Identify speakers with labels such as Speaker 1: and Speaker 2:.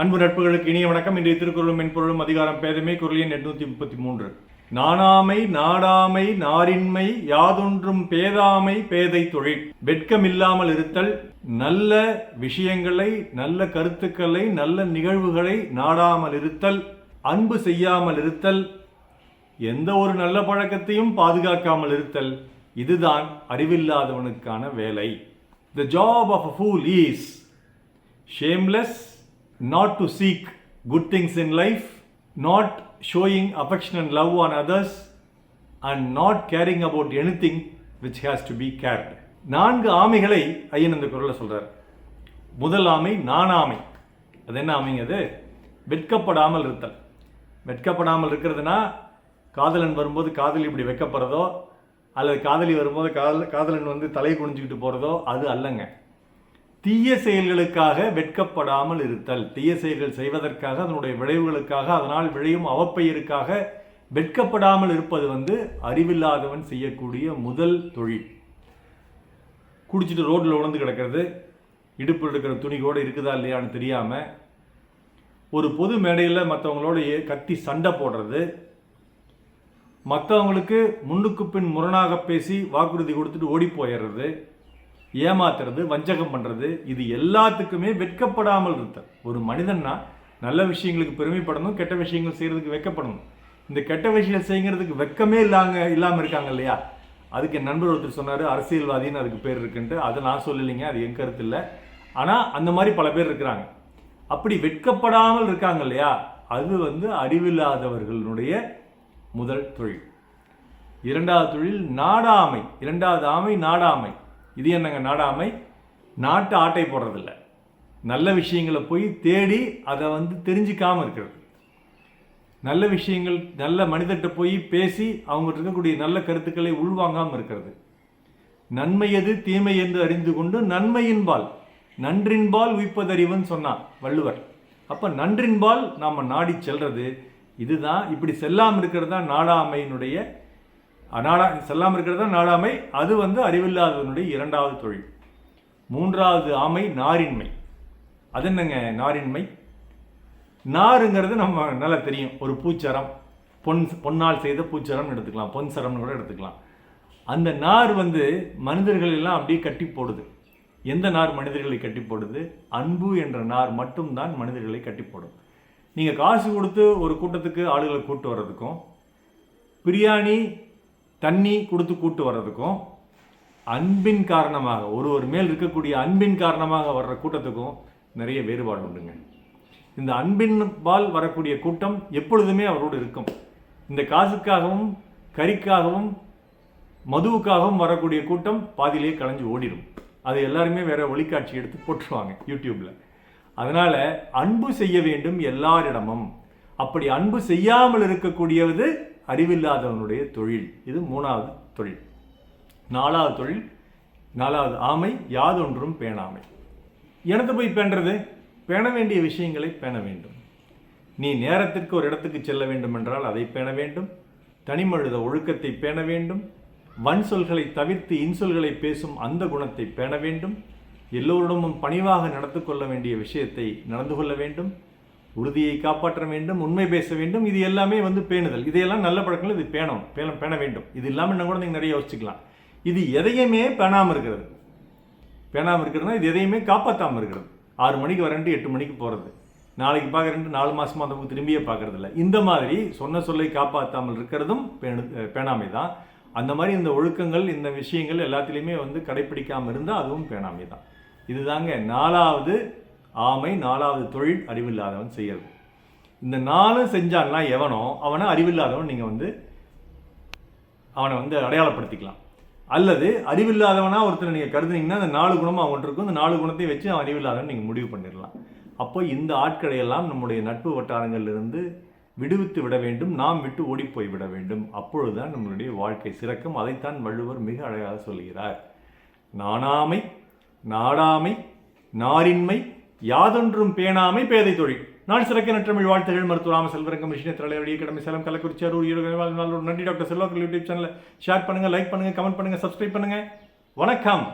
Speaker 1: அன்பு நட்புகளுக்கு இனிய வணக்கம். இன்றைய திருக்குறளும் மென்பொருளும் அதிகாரம் பேதமே. குரல் எண் எட்நூத்தி முப்பத்தி மூன்று நாணாமை நாடாமை நாரின்மை யாதொன்றும் பேதாமை பேதை தொழில். வெட்கமில்லாமல் இருத்தல் நல்ல விஷயங்களை நல்ல கருத்துக்களை நல்ல நிகழ்வுகளை நாடாமல் இருத்தல் அன்பு செய்யாமல் இருத்தல் எந்த ஒரு நல்ல பழக்கத்தையும் பாதுகாக்காமல் இருத்தல் இதுதான் அறிவில்லாதவனுக்கான வேலை. The job of a fool is shameless not to seek good things in life, not showing affection and love on others, and not caring about anything which has to be cared. நான்கு ஆமைகளை ஐயன் இந்த குரலில் சொல்கிறார் முதல் ஆமை நானாமை. அது என்ன ஆமைங்க அது வெட்கப்படாமல் இருத்தல். வெட்கப்படாமல் இருக்கிறதுனா காதலன் வரும்போது காதலி இப்படி வெட்கப்படுறதோ அல்லது காதலி வரும்போது காதல் காதலன் வந்து தலையை குனிஞ்சுக்கிட்டு போகிறதோ அது அல்லங்க. தீய செயல்களுக்காக வெட்கப்படாமல் இருத்தல். தீய செயல்கள் செய்வதற்காக அதனுடைய விளைவுகளுக்காக அதனால் விளையும் அவப்பெயருக்காக வெட்கப்படாமல் இருப்பது வந்து அறிவில்லாதவன் செய்யக்கூடிய முதல் தொழில். குடிச்சிட்டு ரோட்டில் உணர்ந்து கிடக்கிறது. இடுப்பில் இருக்கிற துணி கூட இருக்குதா இல்லையான்னு தெரியாமல் ஒரு பொது மேடையில் மற்றவங்களோட கத்தி சண்டை போடுறது. மற்றவங்களுக்கு முன்னுக்கு பின் முரணாக பேசி வாக்குறுதி கொடுத்துட்டு ஓடி போயிடுறது. ஏமாத்துறது வஞ்சகம் பண்ணுறது இது எல்லாத்துக்குமே வெட்கப்படாமல் இருத்தல். ஒரு மனிதன்னா நல்ல விஷயங்களுக்கு பெருமைப்படணும் கெட்ட விஷயங்கள் செய்கிறதுக்கு வெட்கப்படணும். இந்த கெட்ட விஷயம் செய்யறதுக்கு வெட்கமே இல்லாங்க இல்லாமல் இருக்காங்க இல்லையா? அதுக்கு என் நண்பர் ஒருத்தர் சொன்னார் அரசியல்வாதின்னு அதுக்கு பேர் இருக்குன்ட்டு. அதை நான் சொல்லலைங்க அது என் கருத்து இல்லை. ஆனால் அந்த மாதிரி பல பேர் இருக்கிறாங்க. அப்படி வெட்கப்படாமல் இருக்காங்க இல்லையா? அது வந்து அறிவில்லாதவர்களுடைய முதல் தொழில். இரண்டாவது தொழில் நாடாமை. இரண்டாவது ஆமை நாடாமை. இது என்னங்க நாடாமை? நாட்டு ஆட்டை போடுறதில்ல. நல்ல விஷயங்களை போய் தேடி அதை வந்து தெரிஞ்சிக்காமல் இருக்கிறது. நல்ல விஷயங்கள் நல்ல மனிதர்கிட்ட போய் பேசி அவங்ககிட்ட இருக்கக்கூடிய நல்ல கருத்துக்களை உள்வாங்காமல் இருக்கிறது. நன்மை எது தீமை என்று அறிந்து கொண்டு நன்மையின்பால் நன்றின்பால் உய்ப்பதறிவுன்னு சொன்னான் வள்ளுவர். அப்போ நன்றின்பால் நாம் நாடி செல்வது இதுதான் இப்படி செல்லாமல் இருக்கிறது தான் நாடாமையினுடைய நாடா செல்லாமல் இருக்கிறது தான் நாடாமை அது வந்து அறிவில்லாதவனுடைய இரண்டாவது தொழில். மூன்றாவது ஆமை நாரின்மை. அது என்னங்க நாரின்மை? நாருங்கிறது நம்ம நல்லா தெரியும். ஒரு பூச்சரம் பொன் பொன்னால் செய்த பூச்சரம்னு எடுத்துக்கலாம். பொன் சரம்னு கூட எடுத்துக்கலாம். அந்த நார் வந்து மனிதர்கள் எல்லாம் அப்படியே கட்டி போடுது. எந்த நார் மனிதர்களை கட்டி போடுது? அன்பு என்ற நார் மட்டும்தான் மனிதர்களை கட்டி போடும். நீங்கள் காசு கொடுத்து ஒரு கூட்டத்துக்கு ஆளுகளை கூட்டு வர்றதுக்கும் பிரியாணி தண்ணி கொடுத்து கூட்டு வர்றதுக்கும் அன்பின் காரணமாக ஒருவர் மேல் இருக்கக்கூடிய அன்பின் காரணமாக வர்ற கூட்டத்துக்கும் நிறைய வேறுபாடு உண்டுங்க. இந்த அன்பின் பால் வரக்கூடிய கூட்டம் எப்பொழுதுமே அவரோடு இருக்கும். இந்த காசுக்காகவும் கறிக்காகவும் மதுவுக்காகவும் வரக்கூடிய கூட்டம் பாதியிலேயே கலைஞ்சு ஓடிடும் அது எல்லாருமே வேற ஒளிக்காட்சி எடுத்து போட்டுருவாங்க யூடியூப்ல. அதனால அன்பு செய்ய வேண்டும் எல்லாரிடமும். அப்படி அன்பு செய்யாமல் இருக்கக்கூடியது அறிவில்லாதவனுடைய தொழில். இது மூணாவது தொழில். நாலாவது தொழில் நாலாவது ஆமை யாதொன்றும் பேணாமை. எனது போய் பேணுறது? பேண வேண்டிய விஷயங்களை பேண வேண்டும். நீ நேரத்திற்கு ஒரு இடத்துக்கு செல்ல வேண்டும் என்றால் அதை பேண வேண்டும். தனிமழுத ஒழுக்கத்தை பேண வேண்டும். வன் சொல்களை தவிர்த்து இன்சொல்களை பேசும் அந்த குணத்தை பேண வேண்டும். எல்லோரிடமும் பணிவாக நடந்து கொள்ள வேண்டிய விஷயத்தை நடந்து கொள்ள வேண்டும். உறுதியை காப்பாற்ற வேண்டும் உண்மை பேச வேண்டும். இது எல்லாமே வந்து பேணுதல். இதையெல்லாம் நல்ல பழக்கங்கள் இது பேணும் பேண பேண வேண்டும். இது இல்லாமல் என்ன கூட நீங்கள் நிறைய யோசிச்சுக்கலாம். இது எதையுமே பேணாமல் இருக்கிறது. பேணாமல் இருக்கிறதுனா இது எதையுமே காப்பாற்றாமல் இருக்கிறது. ஆறு மணிக்கு வரேன்ட்டு எட்டு மணிக்கு போகிறது நாளைக்கு பார்க்குறேன்ட்டு நாலு மாதமாக அந்த புக்கு திரும்பியே பார்க்குறதில்ல. இந்த மாதிரி சொன்ன சொல்லை காப்பாற்றாமல் இருக்கிறதும் பேணு பேணாமை தான். அந்த மாதிரி இந்த ஒழுக்கங்கள் இந்த விஷயங்கள் எல்லாத்துலேயுமே வந்து கடைப்பிடிக்காமல் இருந்தால் அதுவும் பேணாமை தான். இதுதாங்க நாலாவது ஆமை நாலாவது தொழில் அறிவில்லாதவன் செய்யறது இந்த நாலும் செஞ்சான்னா எவனோ அவனை அறிவில்லாதவன் நீங்கள் வந்து அவனை வந்து அடையாளப்படுத்திக்கலாம். அல்லது அறிவில்லாதவனா ஒருத்தர் நீங்கள் கருதுனீங்கன்னா அந்த நாலு குணமும் அவன் இருக்கும். இந்த நாலு குணத்தையும் வச்சு அவன் அறிவில்லாதவன் நீங்கள் முடிவு பண்ணிடலாம். அப்போ இந்த ஆட்களை எல்லாம் நம்முடைய நட்பு வட்டாரங்களிலிருந்து விடுவித்து விட வேண்டும். நாம் விட்டு ஓடிப்போய் விட வேண்டும். அப்பொழுதுதான் நம்மளுடைய வாழ்க்கை சிறக்கும். அதைத்தான் வள்ளுவர் மிக அழகாக சொல்கிறார் நாணாமை நாடாமை நாரின்மை யாதொன்றும் பேணாமை பேதை தொழில் நாள் சிறக்க நற்றமிழ் வாழ்த்துகள். மருத்துவ ராம செல்வரங்கம் மிஷினை தலைவடிய கடமை சேலம் கள்ளக்குறிச்சி அரூர் ஈரோடு நன்றி டாக்டர் செல்வாக்கள் யூடியூப் சேனலை. ஷேர் பண்ணுங்கள் லைக் பண்ணுங்கள் கமெண்ட் பண்ணுங்கள் சப்ஸ்கிரைப் பண்ணுங்கள் வணக்கம்.